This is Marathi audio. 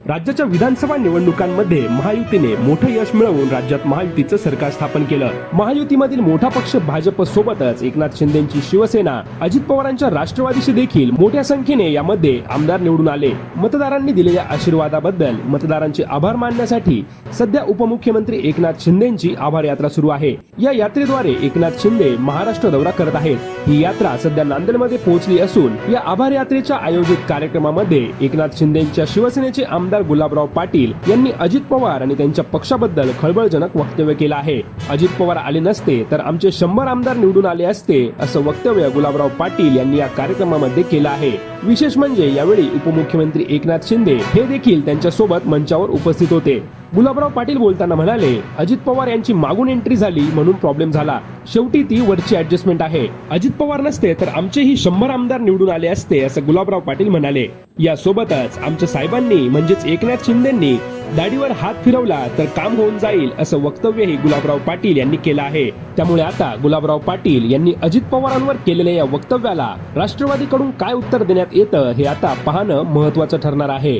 राज्याच्या विधानसभा निवडणुकांमध्ये महायुतीने मोठं यश मिळवून राज्यात महायुतीचं सरकार स्थापन केलं. महायुतीमधील मोठा पक्ष भाजप सोबतच एकनाथ शिंदेची शिवसेना अजित पवारांच्या राष्ट्रवादीशी देखील मोठ्या संख्येने यामध्ये आमदार निवडून आले. मतदारांनी दिलेल्या आशीर्वादाबद्दल मतदारांचे आभार मानण्यासाठी सध्या उपमुख्यमंत्री एकनाथ शिंदेची आभार यात्रा सुरू आहे. या यात्रेद्वारे एकनाथ शिंदे महाराष्ट्र दौरा करत आहेत. ही यात्रा सध्या नांदेडमध्ये पोहोचली असून या आभार यात्रेच्या आयोजित कार्यक्रमामध्ये एकनाथ शिंदेच्या शिवसेनेचे आमदार गुलाबराव पाटील यांनी अजित पवार आणि त्यांच्या पक्षाबद्दल खळबळजनक वक्तव्य केलं आहे. अजित पवार आले नसते तर आमचे शंभर आमदार निवडून आले असते असं वक्तव्य गुलाबराव पाटील यांनी या कार्यक्रमामध्ये केलं आहे. विशेष म्हणजे यावेळी उपमुख्यमंत्री एकनाथ शिंदे हे देखील त्यांच्यासोबत मंचावर उपस्थित होते. गुलाबराव पाटील बोलताना म्हणाले अजित पवार यांची मागून एंट्री झाली म्हणून प्रॉब्लेम झाला. शेवटी ती वरची ऍडजस्टमेंट आहे. अजित पवार नसते तर आमचेही शंभर आमदार निवडून आले असते असं गुलाबराव पाटील म्हणाले. यासोबतच आमच्या साहेबांनी म्हणजेच एकनाथ शिंदेंनी दाढीवर हात फिरवला तर काम होऊन जाईल असं वक्तव्यही गुलाबराव पाटील यांनी केलं आहे. त्यामुळे आता गुलाबराव पाटील यांनी अजित पवारांवर केलेल्या या वक्तव्याला राष्ट्रवादीकडून काय उत्तर देण्यात येतं हे आता पाहणं महत्वाचं ठरणार आहे.